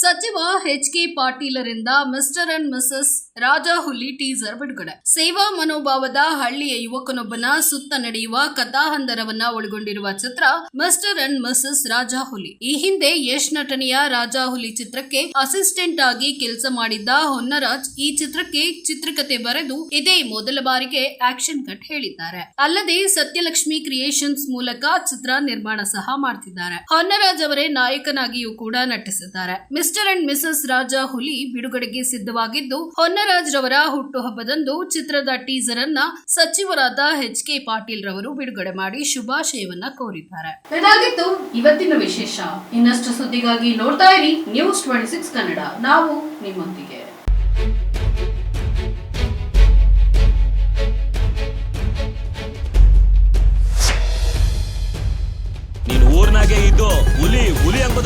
ಸಚಿವ H K ಪಾಟೀಲರಿಂದ mister and Mrs Raja Huli teaser ಬಿಡುಗಡೆ. ಸೇವಾ ಮನೋಭಾವದ ಹಳ್ಳಿಯ ಯುವಕನೊಬ್ಬನ ಸುತ್ತ ನಡೆಯುವ ಕಥಾಹಂದರವನ್ನ ಒಳಗೊಂಡಿರುವ ಚಿತ್ರ mister and Mrs Raja Huli ಈ ಹಿಂದೆ ಯಶ್ ನಟನೆಯ ರಾಜಾ ಹುಲಿ ಚಿತ್ರಕ್ಕೆ ಅಸಿಸ್ಟೆಂಟ್ ಆಗಿ ಕೆಲಸ ಮಾಡಿದ್ದ ಹೊನ್ನರಾಜ್ ಈ ಚಿತ್ರಕ್ಕೆ ಚಿತ್ರಕತೆ ಬರೆದು ಇದೇ ಮೊದಲ ಬಾರಿಗೆ ಆಕ್ಷನ್ ಕಟ್ ಹೇಳಿದ್ದಾರೆ. ಅಲ್ಲದೆ ಸತ್ಯಲಕ್ಷ್ಮಿ ಕ್ರಿಯೇಷನ್ಸ್ ಮೂಲಕ ಚಿತ್ರ ನಿರ್ಮಾಣ ಸಹ ಮಾಡ್ತಿದ್ದಾರೆ. ಹೊನ್ನರಾಜ್ ಅವರೇ ನಾಯಕನಾಗಿಯೂ ಕೂಡ ನಟಿಸಿದ್ದಾರೆ. ಮಿಸ್ಟರ್ ಅಂಡ್ ಮಿಸಸ್ ರಾಜ ಹುಲಿ ಬಿಡುಗಡೆಗೆ ಸಿದ್ಧವಾಗಿದ್ದು ಹೊನ್ನರಾಜ್ ರವರ ಹುಟ್ಟುಹಬ್ಬದಂದು ಚಿತ್ರದ ಟೀಸರ್ ಅನ್ನ ಸಚಿವರಾದ ಎಚ್ ಕೆ ಪಾಟೀಲ್ ರವರು ಬಿಡುಗಡೆ ಮಾಡಿ ಶುಭಾಶಯವನ್ನ ಕೋರಿದ್ದಾರೆ. ಇದಾಗಿತ್ತು ಇವತ್ತಿನ ವಿಶೇಷ. ಇನ್ನಷ್ಟು ಸುದ್ದಿಗಾಗಿ ನೋಡ್ತಾ ಇರಿ ನ್ಯೂಸ್ ಟ್ವೆಂಟಿ ಸಿಕ್ಸ್ ಕನ್ನಡ. ನಾವು ನಿಮ್ಮೊಂದಿಗೆ. ಊರ್ನಾಗೆ ಇದ್ದು ಹುಲಿ ಹುಲಿ ಹಂಗ್